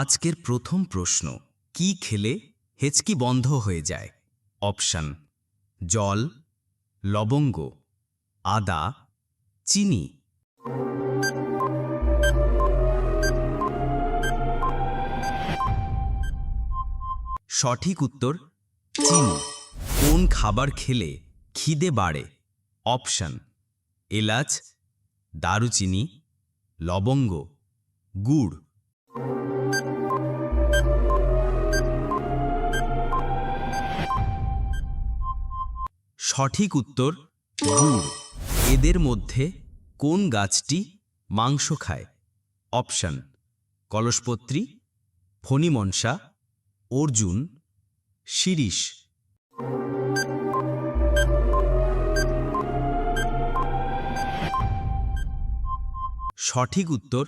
আজকের প্রথম প্রশ্ন, কি খেলে হেঁচকি বন্ধ হয়ে যায়? অপশন, জল, লবঙ্গ, আদা, চিনি। সঠিক উত্তর, চিনি। কোন খাবার খেলে খিদে বাড়ে? অপশন, এলাচ, দারুচিনি, লবঙ্গ, গুড়। সঠিক উত্তর, গুড়। এদের মধ্যে কোন গাছটি মাংস খায়? অপশন, কলসপত্রী, ফণিমনসা, অর্জুন, শিরিষ। সঠিক উত্তর,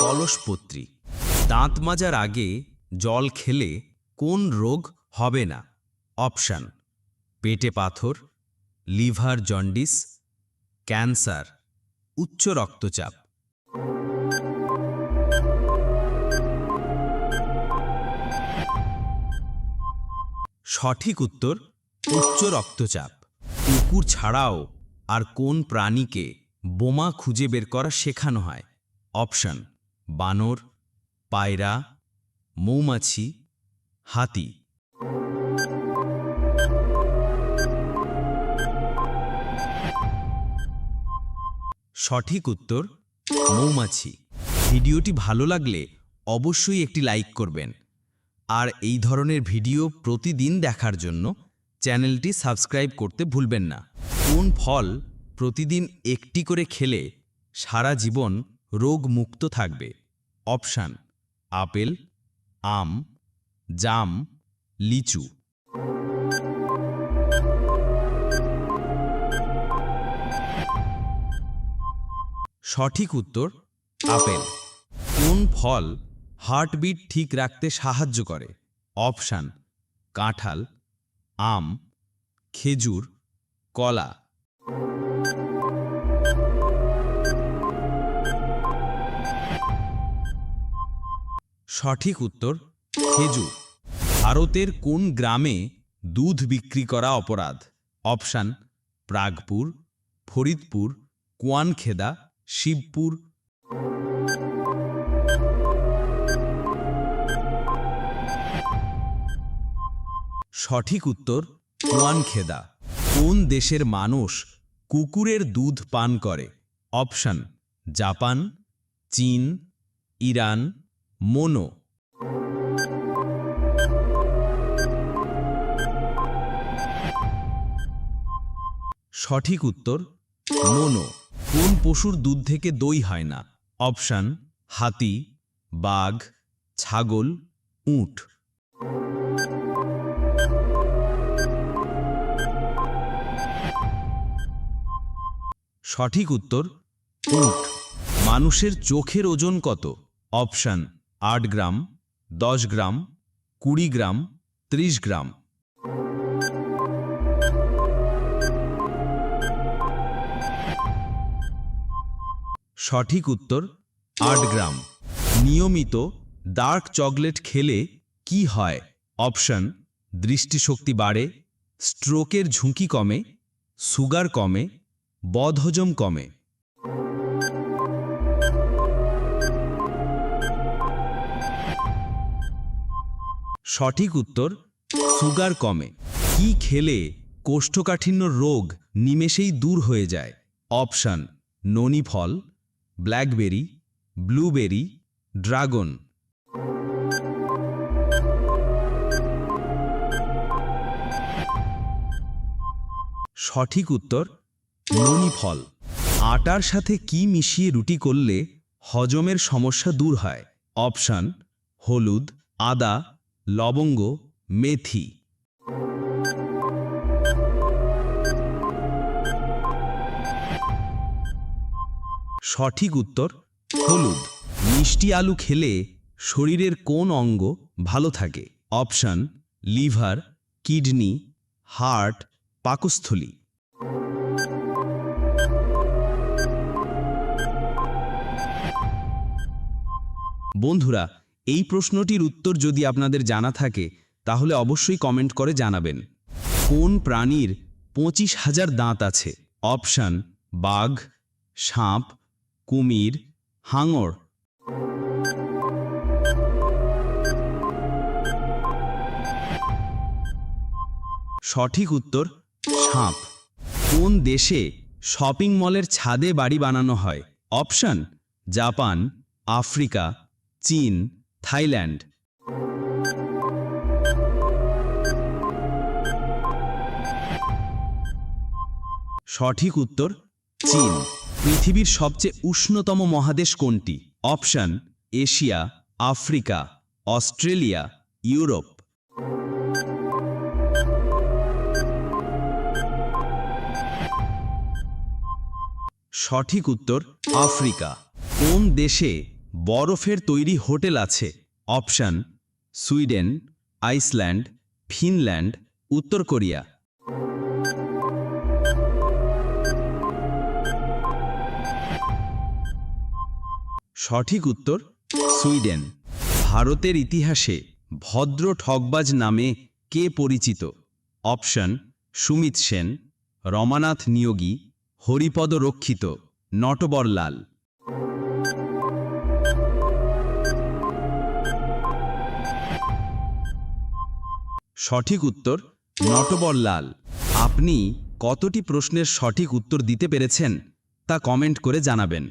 কলসপত্রী। দাঁত মাজার আগে জল খেলে কোন রোগ হবে না? অপশান পেটে পাথর, লিভার জন্ডিস, ক্যান্সার, উচ্চ রক্তচাপ। সঠিক উত্তর, উচ্চ রক্তচাপ। কুকুর ছাড়াও আর কোন প্রাণীকে বোমা খুঁজে বের করা শেখানো হয়? অপশন, বানর, পায়রা, মৌমাছি, হাতি। সঠিক উত্তর, মৌমাছি। ভিডিওটি ভালো লাগলে অবশ্যই একটি লাইক করবেন। আর এই ধরনের ভিডিও প্রতিদিন দেখার জন্য চ্যানেলটি সাবস্ক্রাইব করতে ভুলবেন না। কোন ফল প্রতিদিন একটি করে খেলে সারা জীবন রোগমুক্ত থাকবে? অপশান, আপেল, আম, জাম, লিচু। সঠিক উত্তর আপেল। কোন ফল হার্টবিট ঠিক রাখতে সাহায্য করে? অপশান, কাঁঠাল, আম, খেজুর, কলা। সঠিক উত্তর, খেজুর। ভারতের কোন গ্রামে দুধ বিক্রি করা অপরাধ? অপশান, প্রাগপুর, ফরিদপুর, কুয়ানখেদা শিবপুর। সঠিক উত্তর, কুয়ানখেদা। কোন দেশের মানুষ কুকুরের দুধ পান করে? অপশন, জাপান, চীন, ইরান, মোনো। সঠিক উত্তর, মোনো। কোন পশুর দুধ থেকে দই হয় না? অপশান, হাতি, বাঘ, ছাগল, উট। সঠিক উত্তর, উট। মানুষের চোখের ওজন কত? অপশান, আট গ্রাম, দশ গ্রাম, কুড়ি গ্রাম, ত্রিশ গ্রাম। সঠিক উত্তর, আট গ্রাম। নিয়মিত ডার্ক চকলেট খেলে কি হয়? অপশন দৃষ্টিশক্তি বাড়ে স্ট্রোকের ঝুঁকি কমে সুগার কমে, বদহজম কমে। সঠিক উত্তর সুগার কমে। কি খেলে কোষ্ঠকাঠিন্য রোগ নিমেষেই দূর হয়ে যায়? অপশান ননি ফল ব্ল্যাকবেরি, ব্লুবেরি, ড্রাগন। সঠিক উত্তর ননি ফল। আটার সাথে কি মিশিয়ে রুটি করলে হজমের সমস্যা দূর হয়? অপশান, হলুদ, আদা, লবঙ্গ, মেথি। সঠিক উত্তর, হলুদ। মিষ্টি আলু খেলে শরীরের কোন অঙ্গ ভালো থাকে? অপশান, লিভার, কিডনি, হার্ট, পাকস্থলী। বন্ধুরা, এই প্রশ্নটির উত্তর যদি আপনাদের জানা থাকে, তাহলে অবশ্যই কমেন্ট করে জানাবেন। কোন প্রাণীর পঁচিশ হাজার দাঁত আছে? অপশান, বাঘ, সাপ কুমির, হাঙর। সঠিক উত্তর, সাপ। কোন দেশে শপিং মলের ছাদে বাড়ি বানানো হয়? অপশন, জাপান, আফ্রিকা, চীন, থাইল্যান্ড। সঠিক উত্তর, চীন। পৃথিবীর সবচেয়ে উষ্ণতম মহাদেশ কোনটি? Option, Asia, Africa, Australia, Europe. সঠিক উত্তর, আফ্রিকা। কোন দেশে বরফের তৈরি হোটেল আছে? অপশন, সুইডেন, আইসল্যান্ড, ফিনল্যান্ড, উত্তর কোরিয়া। সঠিক উত্তর, সুইডেন। ভারতের ইতিহাসে ভদ্র ঠকবাজ নামে কে পরিচিত? অপশন, সুমিত সেন, রমানাথ নিয়োগী, হরিপদ রক্ষিত, নটবরলাল। সঠিক উত্তর, নটবরলাল। আপনি কতটি প্রশ্নের সঠিক উত্তর দিতে পেরেছেন তা কমেন্ট করে জানাবেন।